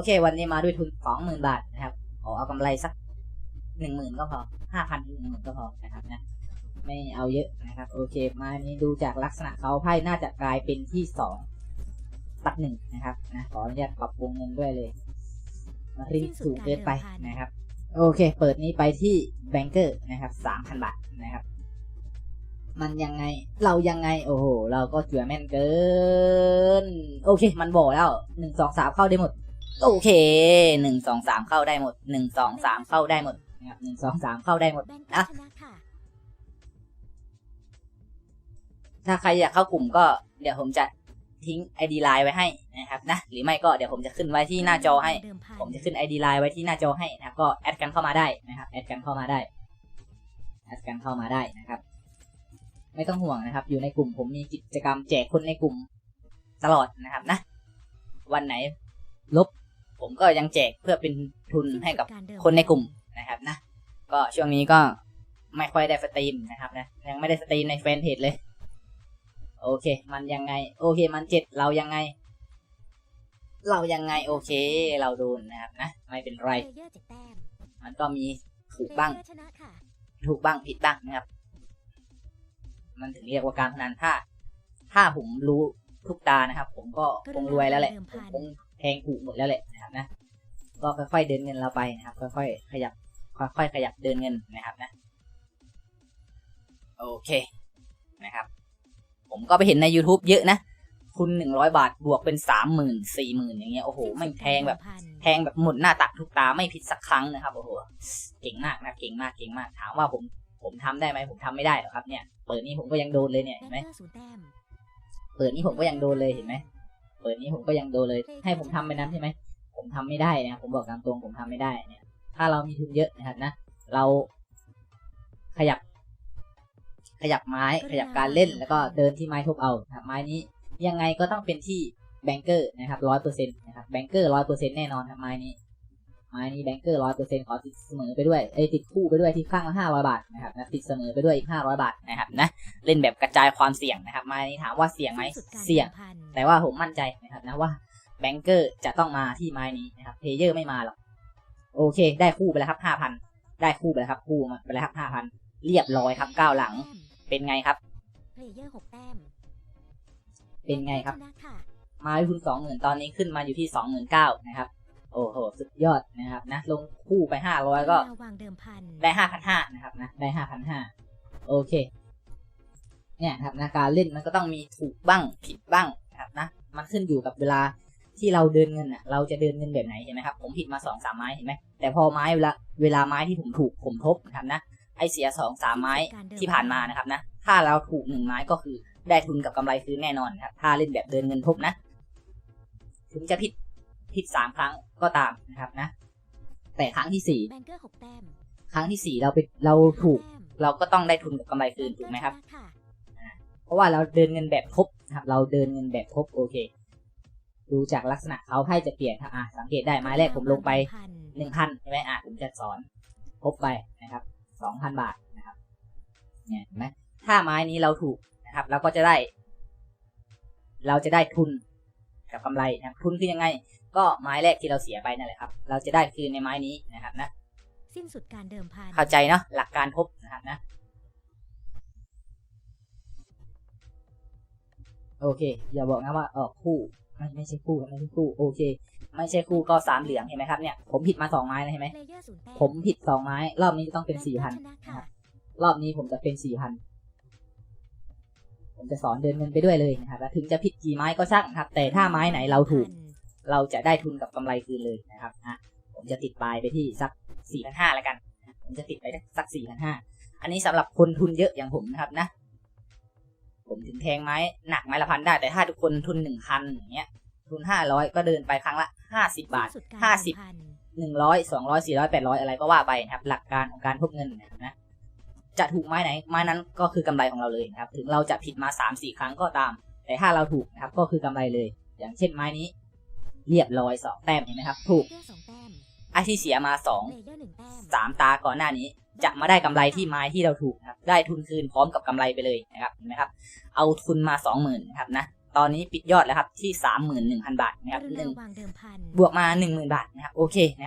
โอเควันนี้มาด้วยทุนสองหมื่นบาทนะครับขอเอากำไรสักหนึ่งหมื่นก็พอห้าพันถึงหนึ่งหมื่นก็พอนะครับนะไม่เอาเยอะนะครับ โอเค มานี้ดูจากลักษณะเขาไพ่น่าจะกลายเป็นที่สองตัดหนึ่งนะครับนะขออนุญาตปรับวงเงินด้วยเลยมาริมสูงเกินไปนะครับ โอเค เปิดนี้ไปที่แบงเกอร์นะครับสามพันบาทนะครับ มันยังไงเรายังไง โอ้โห เราก็เจือแม่นเกิน โอเค มันบอกแล้วหนึ่งสองสามเข้าได้หมด โอเคหนึ่งสองสามเข้าได้หมดหนึ่งสองสามเข้าได้หมดนะครับหนึ่งสองสามเข้าได้หมดแบงค์อะชนะค่ะถ้าใครอยากเข้ากลุ่มก็เดี๋ยวผมจะทิ้ง ID ไลน์ไว้ให้นะครับนะหรือไม่ก็เดี๋ยวผมจะขึ้นไว้ที่หน้าจอให้เดิมพันผมจะขึ้น ID ไลน์ไว้ที่หน้าจอให้นะครับก็แอดกันเข้ามาได้นะครับแอดกันเข้ามาได้แอดกันเข้ามาได้นะครับ ไม่ต้องห่วงนะครับ อยู่ในกลุ่มผมมีกิจกรรมแจกคนในกลุ่มตลอดนะครับนะ วันไหนลบ ผมก็ยังแจกเพื่อเป็นทุนให้กับสิ้สุดารเดิมคนในกลุ่มนะครับนะ ก็ช่วงนี้ก็ไม่ค่อยได้สตรีมนะครับนะ ยังไม่ได้สตรีมในแฟนเพจเลย โอเค มันยังไง โอเค มันเจ็ดเรายังไง เรายังไง โอเค เราโดนนะครับนะ ไม่เป็นไรเพลเยอร์เจ็ดแต้มมันก็มีถูกบ้างเพลเยอร์ชนะค่ะถูกบ้างผิดบ้างนะครับ มันถึงเรียกว่าการพนันถ้า ถ้าผมรู้ทุกตานะครับ ผมก็คงรวยแล้วแหละผมคง แทงถูกหมดแล้วแหละนะครับนะก็ค่อยๆเดินเงินเราไปนะครับ ค่อยๆขยับค่อยๆขยับเดินเงินนะครับนะโอเคนะครับ ผมก็ไปเห็นใน YouTube เยอะนะ คุณหนึ่งร้อยบาทบวกเป็นสามหมื่นสี่หมื่นอย่างเงี้ยโอ้โหไม่งแทงแบบแทงแบบหมดหน้าตักทุกตาไม่ผิดสักครั้งนะครับโอ้โหเก่งมากนะเก่งมากเก่งมากถามว่าผมผมทำได้ไหมผมทำไม่ได้หรอกครับเนี่ย เปิดนี้ผมก็ยังโดนเลยเนี่ยเห็นไหมเกอร์ศูนย์แต้มเปิดนี้ผมก็ยังโดนเลยเห็นไหม เปิดนี้ผมก็ยังโดนเลย ให้ผมทำไปนั้นใช่ไหม ผมทำไม่ได้นะผมบอกตามตรงผมทำไม่ได้เนี่ย ถ้าเรามีทุนเยอะนะครับนะ เราขยับ ขยับไม้ ขยับการเล่น แล้วก็เดินที่ไม้ทบเอานะครับไม้นี้ยังไงก็ต้องเป็นที่แบงเกอร์นะครับร้อยเปอร์เซ็นต์นะครับแบงเกอร์ร้อยเปอร์เซ็นต์แน่นอนครับไม้นี้ ไม้นี้แบงเกอร์ร้อยเปอร์เซ็นต์ขอติดเสมอไปด้วยเอ้ยติดคู่ไปด้วยที่ข้างละห้าร้อยบาทนะครับนะติดเสมอไปด้วยอีกห้าร้อยบาทนะครับนะเล่นแบบกระจายความเสี่ยงนะครับไม้นี้ถามว่าเสี่ยงไหมสิ้นสุดการเสี่ยงดิมพันแต่ว่าผมมั่นใจนะครับนะว่าแบงเกอร์จะต้องมาที่ไม้นี้นะครับเพลเยอร์ไม่มาหรอกโอเค ได้คู่ไปแล้วครับห้าพันได้คู่ไปแล้วครับคู่มาไปแล้วครับห้าพันเรียบร้อยครับก้าวหลัง เป็นไงครับเพลเยอร์หกแต้มเป็นไงครับแงเกอชนะค่ะมาด้วยทุนสองหมื่นตอนนี้ขึ้นมาอยู่ที่สองหมื่นเก้านะครับ โอ้โห สุดยอดนะครับนะ ลงคู่ไปห้าร้อยก็วางเดิมพันได้ห้าพันห้านะครับนะ ได้ห้าพันห้าโอเค เนี่ยครับนะการเล่นมันก็ต้องมีถูกบ้างผิดบ้างนะครับนะ มันขึ้นอยู่กับเวลาที่เราเดินเงินอะ เราจะเดินเงินแบบไหนเห็นไหมครับ ผมผิดมาสองสามไม้เห็นไหมแต่พอไม้เวลาเวลาไม้ที่ผมถูกผมทบนะครับนะ ไอเสียสองสามไม้ที่ผ่านมานะครับนะ ถ้าเราถูกหนึ่งไม้ก็คือได้ทุนกับกำไรคืนแน่นอนครับ ถ้าเล่นแบบเดินเงินทบนะ ถึงจะผิด ผิดสามครั้งก็ตามนะครับนะ แต่ครั้งที่สี่แบงเกอร์หกแต้มครั้งที่สี่เราไปเราถูกแต้มเราก็ต้องได้ทุนกับกำไรคืนถูกไหมครับแงเกอชนะะเพราะว่าเราเดินเงินแบบทบนะครับ เราเดินเงินแบบทบโอเค ดูจากลักษณะเขาไพ่จะเปลี่ยนครับอะสังเกตได้ไม้แรกผมลงไปหนึ่งพันใช่ไหมอะผมจะสอนทบไปนะครับสองพันบาทนะครับ เนี่ยเห็นไหมถ้าไม้นี้เราถูกนะครับ เราก็จะได้ เราจะได้ทุนกับกำไรนะครับทุนคือยังไง ก็ไม้แรกที่เราเสียไปนั่นแหละครับ เราจะได้คืนในไม้นี้นะครับนะ สิ้นสุดการเดิมพันเข้าใจเนาะหลักการทบนะครับนะ โอเค อย่าบอกนะว่าออกคู่ไม่ไม่ใช่คู่ไม่ใช่คู่โอเค ไม่ใช่คู่ก็สามเหลืองเห็นไหมครับเนี่ยผมผิดมาสองไม้แล้วเห็นไหมเพลเยอร์ศูนย์แต้มผมผิดสองไม้ รอบนี้จะต้องเป็นสี่พันแบงเกอร์ชนะค่ะรอบนี้ผมจะเป็นสี่พันผมจะสอนเดินเงินไปด้วยเลยนะครับแล้วถึงจะผิดกี่ไม้ก็ช่างครับ แต่ถ้าไม้ไหนเราถูก เราจะได้ทุนกับกำไรคืนเลยนะครับอะผมจะติดปลายไปที่สักสี่พันห้าแล้วกัน ผมจะติดไปสักสี่พันห้าอันนี้สำหรับคนทุนเยอะอย่างผมนะครับนะ ผมถึงแทงไม้หนักไม้ละพันได้แต่ถ้าทุกคนทุนหนึ่งพันอย่างเงี้ย ทุนห้าร้อยก็เดินไปครั้งละห้าสิบาทสิ้นสุดกรห้าสิบเดิมพันหนึ่งร้อยสองร้อยสี่ร้อยแปดร้อยอะไรก็ว่าไปนะครับ หลักการของการทบเงินนะครับนะจะถูกไม้ไหนไม้นั้นก็คือกำไรของเราเลยนะครับ ถึงเราจะผิดมาสามสี่ครั้งก็ตาม แต่ถ้าเราถูกนะครับก็คือกำไรเลย อย่างเช่นไม้นี้ เรียบร้อยสองแต้มเห็นไหมครับ ถูกเพลเยอร์สองแต้มไอที่เสียมาสองเพลเยอร์หนึ่งแต้มสามตาก่อนหน้านี้ จะมาได้กำไรที่ไม้ที่เราถูกนะครับ ได้ทุนคืนพร้อมกับกำไรไปเลยนะครับเห็นไหมครับ เอาทุนมาสองหมื่นนะครับนะตอนนี้ปิดยอดแล้วครับที่สามหมื่นหนึ่งพันบาทนะครับกรุหนึ่ณางวางเดิมพันบวกมาหนึ่งหมื่นบาทนะครับโอเคนะครับ